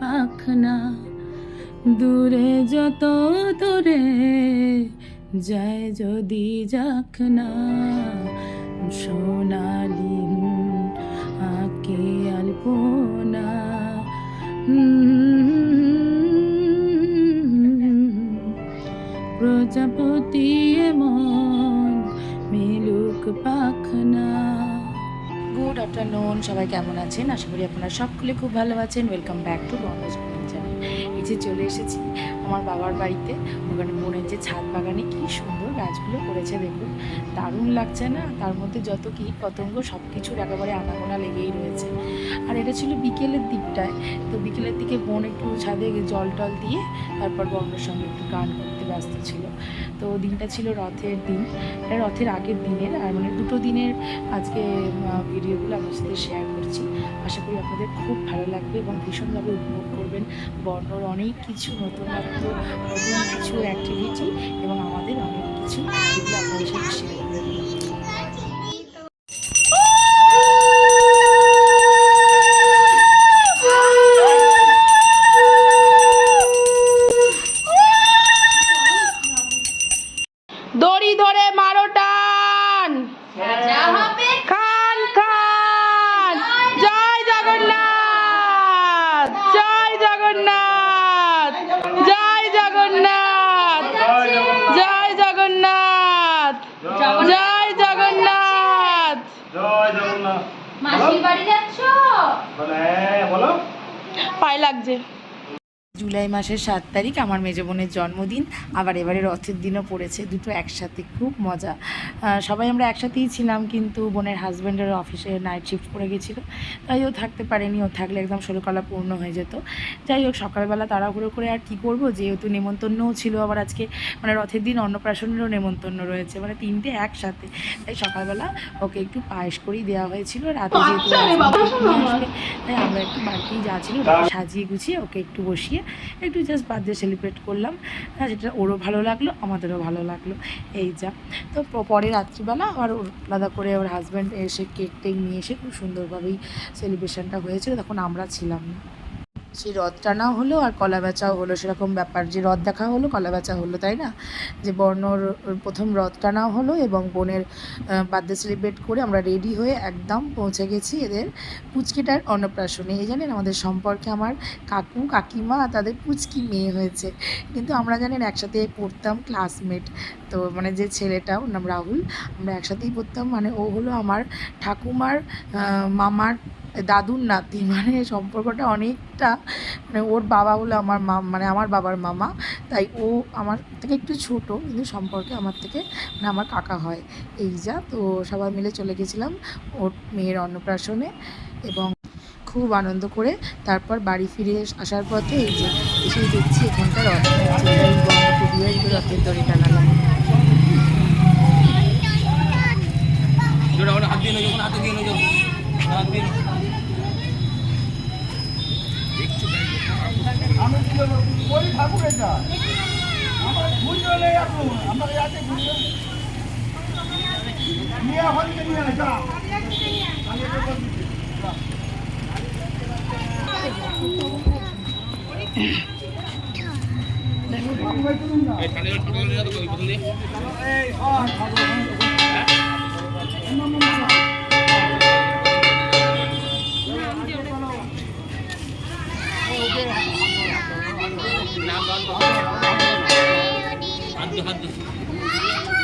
পাখনা দূরে যত দূরে যায় যদি যাক না সোনালি আকে আলপনা। প্রজাপতি মন মিলুক পাখনা। গুড আফটারনুন, সবাই কেমন আছেন? আশা করি আপনারা সকলে খুব ভালো আছেন। ওয়েলকাম ব্যাক টু বনজ এই যে চলে এসেছি আমার বাবার বাড়িতে। ওখানে মনের যে ছাদ বাগানে কি সুন্দর গাছগুলো করেছে, দেখুন। দারুণ লাগছে না? তার মধ্যে যত কীট পতঙ্গ সব কিছুর একেবারে আনাগোনা লেগেই রয়েছে। আর এটা ছিল বিকেলের দিকটায়। তো বিকেলের দিকে বোন একটু ছাদে জল টল দিয়ে, তারপর বর্ণর সঙ্গে একটু গান করতে ব্যস্ত ছিল। তো দিনটা ছিল রথের দিন। রথের আগের দিনের আর মানে দুটো দিনের আজকে ভিডিওগুলো আপনার সাথে শেয়ার করছি। আশা করি আপনাদের খুব ভালো লাগবে এবং ভীষণভাবে উপভোগ করবেন। বর্ণর অনেক কিছু, নতুনত্ব, নতুন কিছু অ্যাক্টিভিটি এবং আমাদের অনেক কিছু যেগুলো আপনাদের সাথে শেয়ার করে পায়ে লাগছে। জুলাই মাসের সাত তারিখ আমার মেজ বোনের জন্মদিন আবার এবারে রথের দিনও পড়েছে দুটো একসাথে খুব মজা। সবাই আমরা একসাথেই ছিলাম কিন্তু বোনের হাজব্যান্ডের অফিসে নাইট শিফট পড়ে গেছিল। তাই ও থাকতে পারেনি ও থাকলে একদম ষোলোকলা পূর্ণ হয়ে যেত। যাই হোক সকালবেলা তাড়াহুড়ো করে আর কি করব যেহেতু নেমন্তন্নও ছিল আবার আজকে মানে রথের দিন অন্নপ্রাশনেরও নেমন্তন্ন রয়েছে মানে তিনটে একসাথে। তাই সকালবেলা ওকে একটু পায়েস করেই দেওয়া হয়েছিল রাতে যেহেতু আসবে, তাই আমরা একটু বাড়িতেই যা ছিল সাজিয়ে গুছিয়ে ওকে একটু বসিয়ে একটু জাস্ট বার্থডে সেলিব্রেট করলাম। হ্যাঁ যেটা ওরও ভালো লাগল, আমাদেরও ভালো লাগল। এই যা। তো পরে রাত্রিবেলা আবার আলাদা করে ওর হাজব্যান্ড এসে কেক টেক নিয়ে এসে খুব সুন্দরভাবেই সেলিব্রেশনটা হয়েছিল, তখন আমরা ছিলাম না। সেই রথ টানাও হলো আর কলা বেচাও হলো, সেরকম ব্যাপার। যে রথ দেখা হলো, কলা বেচা হলো, তাই না? যে বর্ণর প্রথম রথ টানাও হলো এবং বোনের বার্থডে সেলিব্রেট করে আমরা রেডি হয়ে একদম পৌঁছে গেছি এদের পুচকিটার অন্নপ্রাশনে। এই জানেন, আমাদের সম্পর্কে আমার কাকু, কাকিমা তাদের পুচকি মেয়ে হয়েছে। কিন্তু আমরা জানেন, একসাথে পড়তাম ক্লাসমেট তো মানে যে ছেলেটা, ওর নাম রাহুল, আমরা একসাথেই পড়তাম। মানে ও হলো আমার ঠাকুমার মামার দাদুর নাতি মানে সম্পর্কটা অনেকটা মানে ওর বাবা হলো আমার মা মানে আমার বাবার মামা তাই ও আমার থেকে একটু ছোট কিন্তু সম্পর্কে আমার থেকে মানে আমার কাকা হয় এই যা তো সবাই মিলে চলে গেছিলাম ওর মেয়ের অন্নপ্রাশনে এবং খুব আনন্দ করে তারপর বাড়ি ফিরে এস- আসার পথে এই যে এসেই দেখছি এখানকার রথের দড়ি টানালাম হাত দিয়ে হাত দিয়ে বলব? ওই ঠাকুর এটা আমার ঘুরিয়ে নেই এখন আমার আছে ঘুরিয়ে নিয়ে হলকে নিয়ে যা যা। এই হাত দো হাত দো এই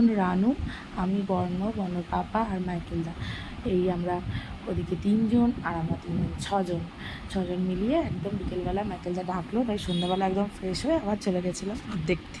যেখানে রানু, আমি বর্ণ, বর্ণর পাপা আর মাইকেলদা। এই আমরা ওদিকে তিনজন আর আমরা তিনজন, ছজন। ছজন মিলিয়ে একদম বিকেলবেলা মাইকেলদা ডাকলো, তাই সন্ধ্যাবেলা একদম ফ্রেশ হয়ে আবার চলে গেছিলাম দেখতে।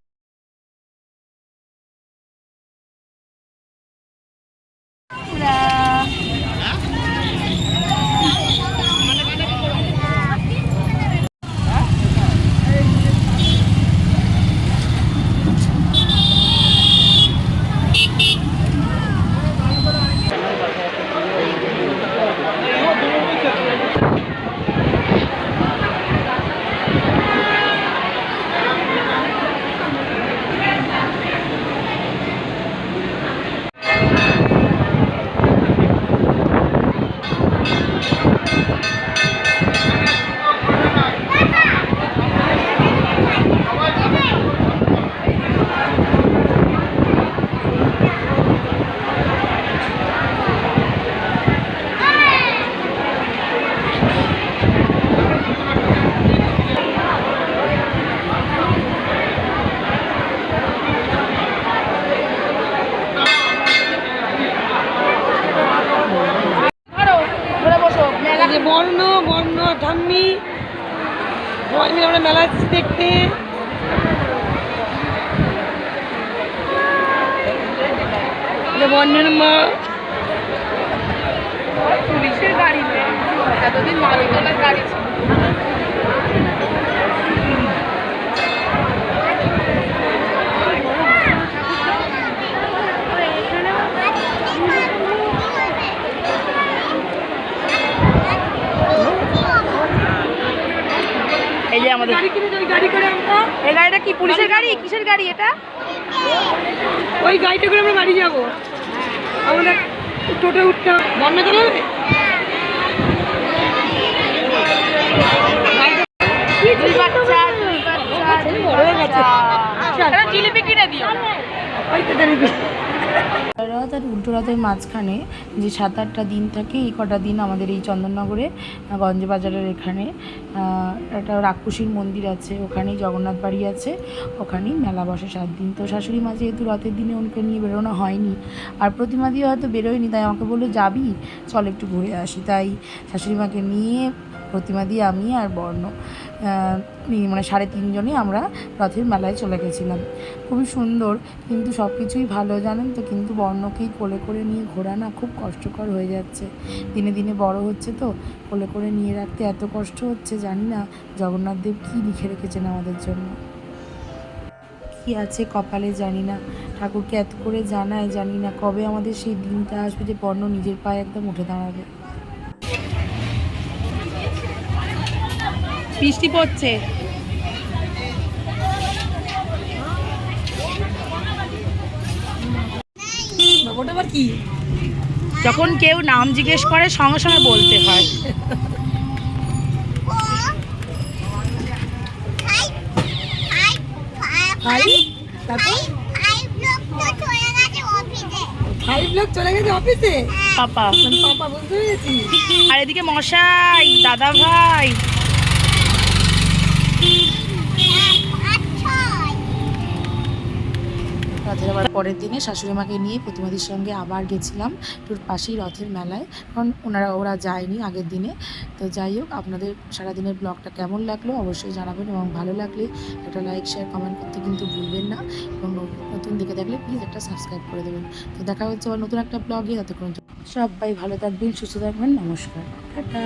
এই যে বর্ণ বর্ণ ঠাম্মি সবাই মিলে আমরা মেলা যাচ্ছি দেখতে এই যে বর্ণের মা পুলিশের গাড়ি নেই এতদিন মালিকলার গাড়ি ছিল এই যে আমাদের গাড়ি করে আমরা এই গাড়িটা কি পুলিশের গাড়ি কিসের গাড়ি এটা? ওই গাড়িটা করে আমরা বাড়ি যাব। আমাদের টোটো উঠতে হয়ে গেছে। বাচ্চা। জিলিপি কিনে দিও। ওই তো জানি রথ আর উল্টো রথের মাঝখানে যে সাত আটটা দিন থাকে এই কটা দিন আমাদের এই চন্দননগরে আহ, গঞ্জ বাজারের এখানে একটা রাক্ষসীর মন্দির আছে ওখানেই জগন্নাথ বাড়ি আছে ওখানেই মেলা বসে সাত দিন। তো শাশুড়ি মা যেহেতু রথের দিনে ওনকে নিয়ে বেরোনো হয়নি আর প্রতিমা দিয়ে হয়তো বেরোয়নি তাই আমাকে বলল যাবি? চল একটু ঘুরে আসি। তাই শাশুড়ি মাকে নিয়ে প্রতিমা দিয়ে আমি আর বর্ণ মানে সাড়ে তিনজনই আমরা রথের মেলায় চলে গেছিলাম। খুবই সুন্দর, কিন্তু সব কিছুই ভালো জানেন তো, কিন্তু বর্ণকেই কোলে করে নিয়ে ঘোরা না খুব কষ্টকর হয়ে যাচ্ছে। দিনে দিনে বড় হচ্ছে তো, কোলে করে নিয়ে রাখতে এত কষ্ট হচ্ছে, জানি না জগন্নাথ দেব কী লিখে রেখেছেন আমাদের জন্য। কি আছে কপালে জানি না, ঠাকুরকে এত করে জানায় জানি না, কবে আমাদের সেই দিনটা আসবে যে বর্ণ নিজের পায়ে একদম উঠে দাঁড়াবে। বৃষ্টি পড়ছে। ওটা আবার কি? যখন কেউ নাম জিজ্ঞেস করে সঙ্গে সঙ্গে বলতে হয়। আর এদিকে মশাই দাদা ভাই। পরের দিনে শাশুড়ি মাকে নিয়ে প্রতিমাদির সঙ্গে আবার গেছিলাম তোর পাশেই রথের মেলায়। কারণ ওনারা, ওরা যায়নি আগের দিনে। তো যাই হোক, আপনাদের সারাদিনের ব্লগটা কেমন লাগল অবশ্যই জানাবেন এবং ভালো লাগলে একটা লাইক, শেয়ার, কমেন্ট করতে কিন্তু ভুলবেন না। এবং নতুন দেখে থাকলে প্লিজ একটা সাবস্ক্রাইব করে দেবেন। তো দেখা হচ্ছে আবার নতুন একটা ব্লগে। ততক্ষণ সবাই ভালো থাকবেন, সুস্থ থাকবেন। নমস্কার। টাটা।